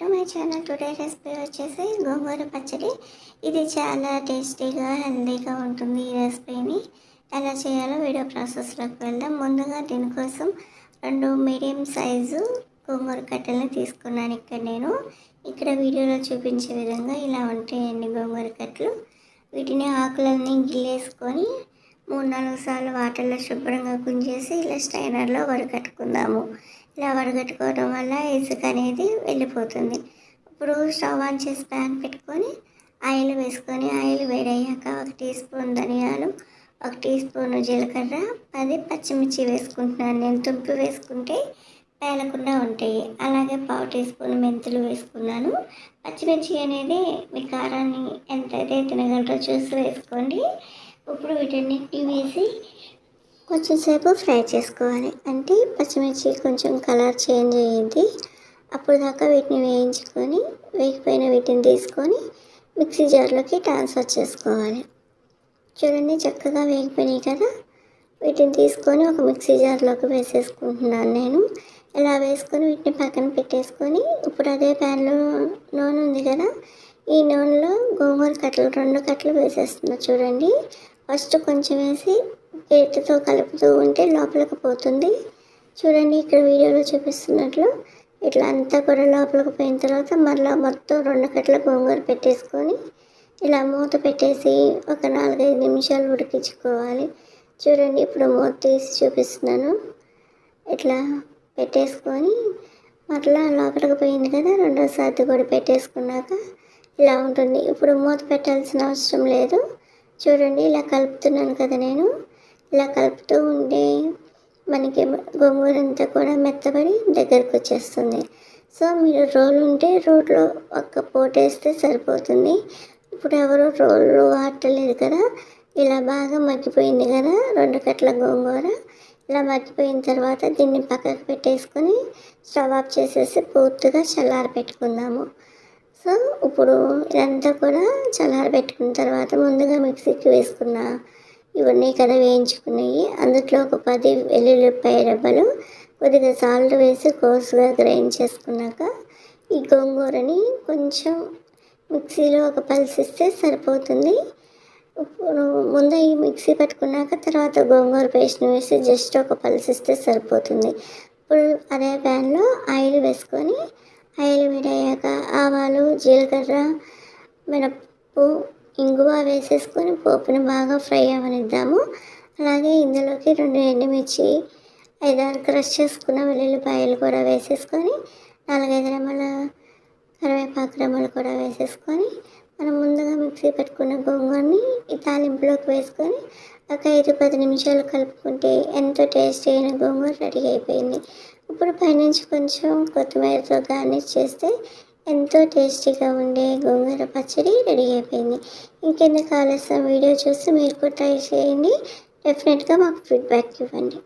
To my channel. Today recipe వచ్చేసి గోంగూర పచ్చడి. ఇది చాలా టేస్టీగా హెల్దీగా ఉంటుంది ఈ రెసిపీని ఎలా చేయాలో వీడియో ప్రాసెస్లోకి వెళ్దాం. ముందుగా దీనికోసం రెండు మీడియం సైజు గోంగూర కట్టెలను తీసుకున్నాను ఇక్కడ నేను. ఇక్కడ వీడియోలో చూపించే విధంగా ఇలా ఉంటాయండి గోంగూర కట్టలు. వీటిని ఆకులన్నీ గిల్లేసుకొని మూడు నాలుగు సార్లు వాటర్లో శుభ్రంగా కుంచేసి ఇలా స్టైనర్లో వడగట్టుకుందాము ఇలా వడగట్టుకోవడం వల్ల ఇసుక అనేది వెళ్ళిపోతుంది. ఇప్పుడు స్టవ్ ఆన్ చేసి ప్యాన్ పెట్టుకొని ఆయిల్ వేసుకొని ఆయిల్ వేడయ్యాక ఒక టీ స్పూన్ ధనియాలు ఒక టీ స్పూన్ జీలకర్ర పది పచ్చిమిర్చి వేసుకుంటున్నాను. నేను తుంపి వేసుకుంటే పేలకుండా ఉంటాయి. అలాగే పావు టీ స్పూన్ మెంతులు వేసుకున్నాను. పచ్చిమిర్చి అనేది మీ కారాన్ని ఎంత అయితే తినగలరో చూసి వేసుకోండి. ఇప్పుడు వీటన్నిటిని వేసి కొంచెం సేపు ఫ్రై చేసుకోవాలి. అంటే పచ్చిమిర్చి కొంచెం కలర్ చేంజ్ అయ్యింది. అప్పుడు దాకా వీటిని వేయించుకొని వేగిపోయిన వీటిని తీసుకొని మిక్సీ జార్లోకి ట్రాన్స్ఫర్ చేసుకోవాలి. చూడండి చక్కగా వేగిపోయినాయి కదా. వీటిని తీసుకొని ఒక మిక్సీ జార్లోకి వేసేసుకుంటున్నాను నేను. ఇలా వేసుకొని వీటిని పక్కన పెట్టేసుకొని ఇప్పుడు అదే ప్యాన్లో నూనె ఉంది కదా. ఈ నూనెలో గోంగూర కట్టలు రెండు కట్టలు వేసేస్తున్నా చూడండి. ఫస్ట్ కొంచెం వేసి గేటుతో కలుపుతూ ఉంటే లోపలికి పోతుంది. చూడండి ఇక్కడ వీడియోలో చూపిస్తున్నట్లు ఇట్లా అంతా కూడా లోపలికి పోయిన తర్వాత మళ్ళీ మొత్తం రెండు కట్ల గోంగూర పెట్టేసుకొని ఇలా మూత పెట్టేసి ఒక నాలుగైదు నిమిషాలు ఉడికించుకోవాలి. చూడండి ఇప్పుడు మూత తీసి చూపిస్తున్నాను. ఇట్లా పెట్టేసుకొని మరలా లోపలికి పోయింది కదా రెండోసారి కూడా పెట్టేసుకున్నాక ఇలా ఉంటుంది. ఇప్పుడు మూత పెట్టాల్సిన అవసరం లేదు. చూడండి ఇలా కలుపుతున్నాను కదా నేను. ఇలా కలుపుతూ ఉంటే మనకి గోంగూర అంతా కూడా మెత్తబడి దగ్గరకు వచ్చేస్తుంది. సో మీరు రోల్ ఉంటే రోడ్లో ఒక్క పోటేస్తే సరిపోతుంది. ఇప్పుడు ఎవరు రోళ్ళు ఆటలేదు కదా ఇలా బాగా మగ్గిపోయింది కదా రెండు కట్ల గోంగూర. ఇలా మగ్గిపోయిన తర్వాత దీన్ని పక్కకు పెట్టేసుకొని స్టవ్ ఆఫ్ చేసేసి పూర్తిగా చల్లారి పెట్టుకుందాము సో ఇప్పుడు ఇదంతా కూడా చల్లార పెట్టుకున్న తర్వాత ముందుగా మిక్సీకి వేసుకున్న ఇవన్నీ కదా వేయించుకున్నాయి అందులో ఒక పది వెల్లుల్లిపాయ రెబ్బలు కొద్దిగా సాల్ట్ వేసి కోసుగా గ్రైండ్ చేసుకున్నాక ఈ గోంగూరని కొంచెం మిక్సీలో ఒక పల్సిస్తే సరిపోతుంది. ఇప్పుడు ముందు ఈ మిక్సీ పట్టుకున్నాక తర్వాత గోంగూర పేస్ట్ని వేసి జస్ట్ ఒక పల్సిస్తే సరిపోతుంది. ఇప్పుడు అదే ప్యాన్లో ఆయిల్ వేసుకొని ఆయిల్ వేడయ్యాక ఆవాలు జీలకర్ర మినప్పు ఇంగువ వేసేసుకొని పోపుని బాగా ఫ్రై అవ్వనిద్దాము అలాగే ఇందులోకి రెండు ఎండుమిర్చి ఐదారు క్రష్ చేసుకున్న వెల్లుల్లిపాయలు కూడా వేసేసుకొని నాలుగైదు రెమ్మల కరివేపాకు రెమ్మలు కూడా వేసేసుకొని మనం ముందుగా మిక్సీ పెట్టుకున్న గోంగూరని ఈ తాలింపులోకి వేసుకొని ఒక ఐదు పది నిమిషాలు కలుపుకుంటే ఎంతో టేస్టీ అయిన గోంగూర రెడీ అయిపోయింది. ఇప్పుడు పైనుంచి కొంచెం కొత్తిమీరతో గార్నిష్ చేస్తే ఎంతో టేస్టీగా ఉండే గోంగూర పచ్చడి రెడీ అయిపోయింది. ఇంకెందుకు ఆలస్యం? వీడియో చూసి మీరు కూడా ట్రై చేయండి. డెఫినెట్గా మాకు ఫీడ్బ్యాక్ ఇవ్వండి.